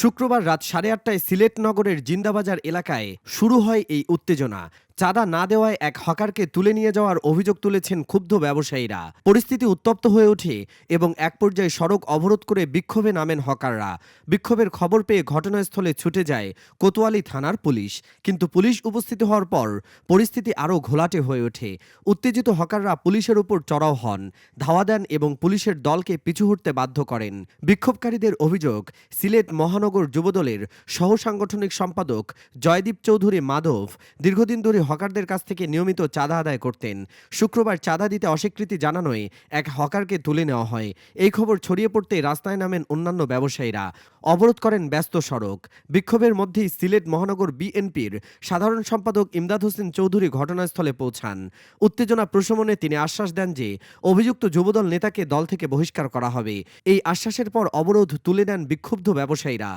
শুক্রবার রাত সাড়ে আটটায় সিলেট নগরের জিন্দাবাজার এলাকায় শুরু হয় এই উত্তেজনা। চাঁদা না দেওয়ায় এক হকারকে তুলে নিয়ে যাওয়ার অভিযোগ তুলেছেন ক্ষুব্ধ ব্যবসায়ীরা। পরিস্থিতি উত্তপ্ত হয়ে ওঠে এবং এক পর্যায়ে সড়ক অবরোধ করে বিক্ষোভে নামেন হকাররা। বিক্ষোভের খবর পেয়ে ঘটনাস্থলে ছুটে যায় কোতোয়ালি থানার পুলিশ। কিন্তু পুলিশ উপস্থিত হওয়ার পর পরিস্থিতি আরও ঘোলাটে হয়ে ওঠে। উত্তেজিত হকাররা পুলিশের উপর চড়াও হন, ধাওয়া দেন এবং পুলিশের দলকে পিছু হটতে বাধ্য করেন। বিক্ষোভকারীদের অভিযোগ, সিলেট মহানগর যুবদলের সহ সাংগঠনিক সম্পাদক জয়দীপ চৌধুরী মাধব দীর্ঘদিন ধরে হকারদের কাছ থেকে নিয়মিত চাঁদা আদায় করতেন। শুক্রবার চাঁদা দিতে অস্বীকৃতি জানানোয় এক হকারকে তুলে নেওয়া হয়। এই খবর ছড়িয়ে পড়তে রাস্তায় নামেন অন্যান্য ব্যবসায়ীরা। অবরোধ করেন ব্যস্ত সড়ক। বিক্ষোভের মধ্যেই সিলেট মহানগর বিএনপির সাধারণ সম্পাদক ইমদাদ হোসেন চৌধুরী ঘটনাস্থলে পৌঁছান। উত্তেজনা প্রশমনে তিনি আশ্বাস দেন যে, অভিযুক্ত যুবদল নেতাকে দল থেকে বহিষ্কার করা হবে। এই আশ্বাসের পর অবরোধ তুলে নেন বিক্ষুব্ধ ব্যবসায়ীরা।